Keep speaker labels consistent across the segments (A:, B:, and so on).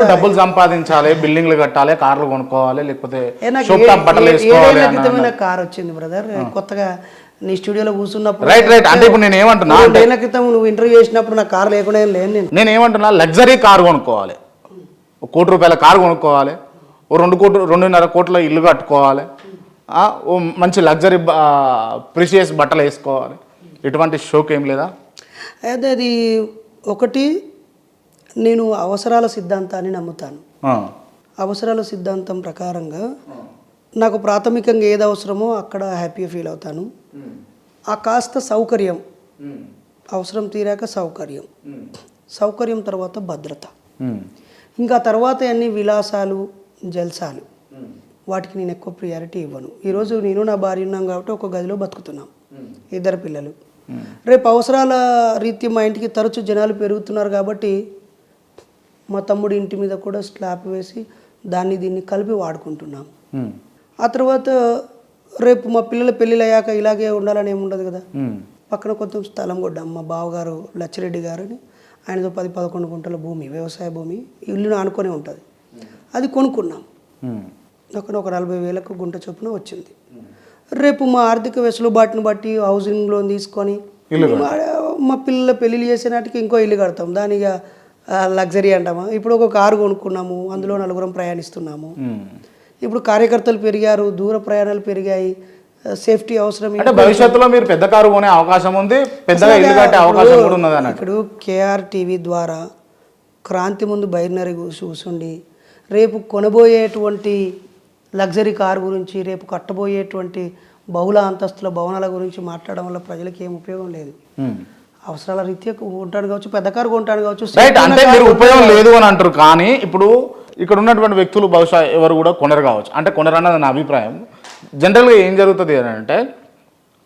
A: డబ్బులు సంపాదించాలి బిల్డింగ్లు కట్టాలి కార్లు కొనుక్కోవాలి లేకపోతే
B: కార్ వచ్చింది బ్రదర్ కొత్తగా నీ స్టూడియోలో కూర్చున్నప్పుడు
A: రైట్ రైట్ అంటే ఇప్పుడు నేను ఏమంటున్నా
B: రెండేళ్ళ క్రితం నువ్వు ఇంటర్వ్యూ చేసినప్పుడు నాకు కార్ లేకుండా లేను నేను.
A: నేను ఏమంటున్నా లగ్జరీ కారు కొనుక్కోవాలి. ఒక కోటి రూపాయల కారు కొనుక్కోవాలి. ఓ రెండు కోట్లు రెండున్నర కోట్ల ఇల్లు కట్టుకోవాలి. ఓ మంచి లగ్జరీ ప్రిషియస్ బట్టలు వేసుకోవాలి. ఇటువంటి షోక్ ఏం లేదా?
B: అయితే అది ఒకటి నేను అవసరాల సిద్ధాంతాన్ని నమ్ముతాను. అవసరాల సిద్ధాంతం ప్రకారంగా నాకు ప్రాథమికంగా ఏది అవసరమో అక్కడ హ్యాపీగా ఫీల్ అవుతాను. ఆ కాస్త సౌకర్యం. అవసరం తీరాక సౌకర్యం. సౌకర్యం తర్వాత భద్రత. ఇంకా తర్వాత అన్ని విలాసాలు జల్సాలు. వాటికి నేను ఎక్కువ ప్రియారిటీ ఇవ్వను. ఈరోజు నేను నా భార్య ఉన్నాం కాబట్టి ఒక గదిలో బతుకుతున్నాం. ఇద్దరు పిల్లలు. రేపు అవసరాల రీత్యా మా ఇంటికి తరచు జనాలు పెరుగుతున్నారు కాబట్టి మా తమ్ముడి ఇంటి మీద కూడా స్లాబ్ వేసి దాన్ని దీన్ని కలిపి వాడుకుంటున్నాం. ఆ తర్వాత రేపు మా పిల్లల పెళ్ళిళ్ళు అయ్యాక ఇలాగే ఉండాలని ఏమి ఉండదు కదా. పక్కన కొంచెం స్థలం కొట్టాం మా బావగారు లచ్చిరెడ్డి గారని ఆయనతో పది పదకొండు గుంటల భూమి వ్యవసాయ భూమి ఇల్లును ఆనుకొని ఉంటుంది. అది కొనుక్కున్నాం. అక్కడ ఒక నలభై వేలకు గుంట చొప్పున వచ్చింది. రేపు మా ఆర్థిక వెసులుబాటుని బట్టి హౌసింగ్ లోన్ తీసుకొని మా మా పిల్లల పెళ్ళిళ్ళు చేసే నాటికి ఇంకో ఇల్లు కడతాం. దానిగా లగ్జరీ అంటామా? ఇప్పుడు ఒక కారు కొనుక్కున్నాము అందులో నలుగురం ప్రయాణిస్తున్నాము.
A: ఉమ్.
B: ఇప్పుడు కార్యకర్తలు పెరిగారు దూర ప్రయాణాలు పెరిగాయి సేఫ్టీ అవసరం
A: అంటే భవిష్యత్తులో మీరు పెద్ద కారు కొనే అవకాశం ఉంది పెద్దగా ఇల్లు కట్టే అవకాశం కూడా ఉన్నది అన్నట్టు.
B: ఇప్పుడు కేఆర్ టీవీ ద్వారా క్రాంతి ముందు బైనరీ కూర్చుండి రేపు కొనబోయేటువంటి లగ్జరీ కారు గురించి రేపు కట్టబోయేటువంటి బహుళ అంతస్తుల భవనాల గురించి మాట్లాడడం వల్ల ప్రజలకు ఏం ఉపయోగం లేదు.
A: ఉమ్.
B: అవసరాల రీత్యా ఉంటాడు కావచ్చు పెద్ద కారు కొంటాడు కావచ్చు
A: రైట్ అంటే మీరు ఉపయోగం లేదు అని అంటారు కానీ ఇప్పుడు ఇక్కడ ఉన్నటువంటి వ్యక్తులు బహుశా ఎవరు కూడా కొనరు కావచ్చు. అంటే కొనరు అన్నది నా అభిప్రాయం. జనరల్గా ఏం జరుగుతుంది అని అంటే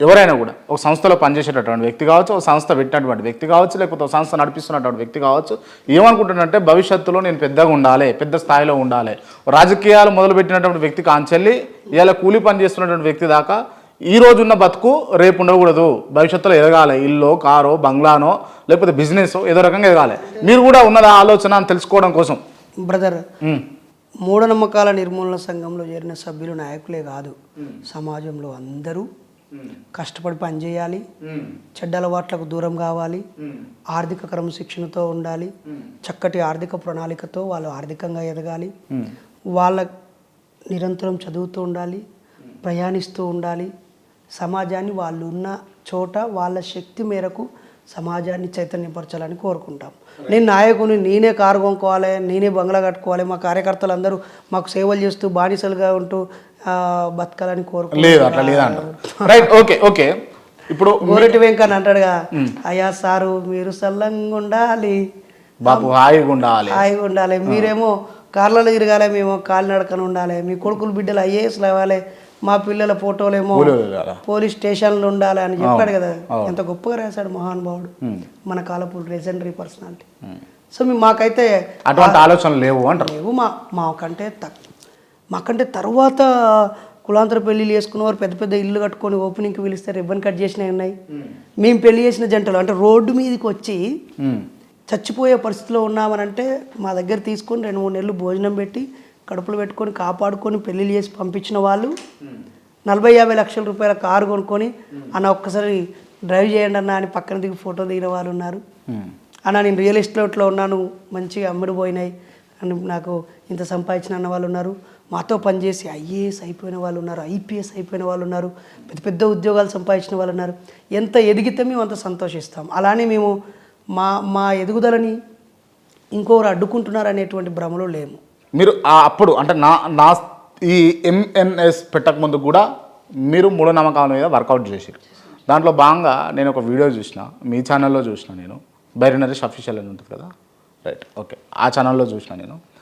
A: ఎవరైనా కూడా ఒక సంస్థలో పనిచేసేటటువంటి వ్యక్తి కావచ్చు ఒక సంస్థ పెట్టినటువంటి వ్యక్తి కావచ్చు లేకపోతే ఒక సంస్థ నడిపిస్తున్నటువంటి వ్యక్తి కావచ్చు ఏమనుకుంటున్నారంటే భవిష్యత్తులో నేను పెద్దగా ఉండాలి పెద్ద స్థాయిలో ఉండాలి. రాజకీయాలు మొదలుపెట్టినటువంటి వ్యక్తి కాంచెల్లి ఇవాళ కూలి పని చేస్తున్నటువంటి వ్యక్తి దాకా ఈ రోజున్న బతుకు రేపు ఉండకూడదు. భవిష్యత్తులో ఎదగాలి. ఇల్లు కారో బంగ్లానో లేకపోతే బిజినెస్ ఏదో రకంగా ఎదగాలి. మీరు కూడా ఉన్నదా ఆలోచన అని తెలుసుకోవడం కోసం.
B: బ్రదర్ మూఢనమ్మకాల నిర్మూలన సంఘంలో చేరిన సభ్యులు నాయకులే కాదు. సమాజంలో అందరూ కష్టపడి పనిచేయాలి. చెడ్డ అలవాట్లకు దూరం కావాలి. ఆర్థిక క్రమశిక్షణతో ఉండాలి. చక్కటి ఆర్థిక ప్రణాళికతో వాళ్ళు ఆర్థికంగా ఎదగాలి. వాళ్ళ నిరంతరం చదువుతూ ఉండాలి. ప్రయాణిస్తూ ఉండాలి. సమాజాన్ని వాళ్ళు ఉన్న చోట వాళ్ళ శక్తి మేరకు సమాజాన్ని చైతన్యపరచాలని కోరుకుంటాం. నేను నాయకుని నేనే కారు కొనుక్కోవాలి నేనే బంగ్లా కట్టుకోవాలి మా కార్యకర్తలు అందరూ మాకు సేవలు చేస్తూ బానిసలుగా ఉంటూ బతకాలని కోరుకుంటాం
A: రైట్ ఓకే ఓకే ఇప్పుడు
B: గోరెటి వెంకన్న అంటాడుగా అయ్యా సారు మీరు సల్లంగా ఉండాలి.
A: బాపు హాయిగా ఉండాలి.
B: హాయిగా ఉండాలి. మీరేమో కార్లలో తిరగాలి మేము కాలినడకన ఉండాలి. మీ కొడుకులు బిడ్డలు ఐఏఎస్ లేవాలి మా పిల్లల ఫోటోలేమో. పోలీస్ స్టేషన్లు ఉండాలి అని చెప్పాడు కదా. ఎంత గొప్పగా రాశాడు మహానుభావుడు. మన కాలపు లెజెండరీ పర్సనాలిటీ సో మీ మాకైతే
A: అటువంటి ఆలోచనలు లేవు అంటారు.
B: లేవు మా మాకంటే మాకంటే తర్వాత కులాంతర పెళ్ళిళ్ళు చేసుకున్నవారు పెద్ద పెద్ద ఇల్లు కట్టుకొని ఓపెనింగ్కి పిలిస్తే రిబ్బన్ కట్ చేసినవి ఉన్నాయి. మేము పెళ్ళి చేసిన జంటలు అంటే రోడ్డు మీదకి వచ్చి చచ్చిపోయే పరిస్థితిలో ఉన్నామనంటే మా దగ్గర తీసుకొని రెండు మూడు నెలలు భోజనం పెట్టి కడుపులు పెట్టుకొని కాపాడుకొని పెళ్ళిళ్ళు చేసి పంపించిన వాళ్ళు నలభై యాభై లక్షల రూపాయల కారు కొనుక్కొని అన్న ఒక్కసారి డ్రైవ్ చేయండి అన్న అని పక్కన దిగి ఫోటో దిగిన వాళ్ళు ఉన్నారు. అన్న నేను రియల్ ఎస్టేట్లో ఉన్నాను మంచిగా అమ్ముడు పోయినాయి. అని నాకు ఇంత సంపాదించిన అన్న వాళ్ళు ఉన్నారు. మాతో పనిచేసి ఐఏఎస్ అయిపోయిన వాళ్ళు ఉన్నారు ఐపీఎస్ అయిపోయిన వాళ్ళు ఉన్నారు. పెద్ద పెద్ద ఉద్యోగాలు సంపాదించిన వాళ్ళు ఉన్నారు. ఎంత ఎదిగితే మేము అంత సంతోషిస్తాం. అలానే మేము మా మా ఎదుగుదలని ఇంకొకరు అడ్డుకుంటున్నారు అనేటువంటి భ్రమలో లేము.
A: మీరు అప్పుడు అంటే నా నా ఈ ఎంఎన్ఎస్ పెట్టక ముందు కూడా మీరు మూఢనమ్మకాల మీద వర్కౌట్ చేసారు. దాంట్లో భాగంగా నేను ఒక వీడియో చూసిన మీ ఛానల్లో చూసిన నేను. బైరినరీస్ అఫీషియల్ అని ఉంటుంది కదా? రైట్ ఓకే ఆ ఛానల్లో చూసిన నేను.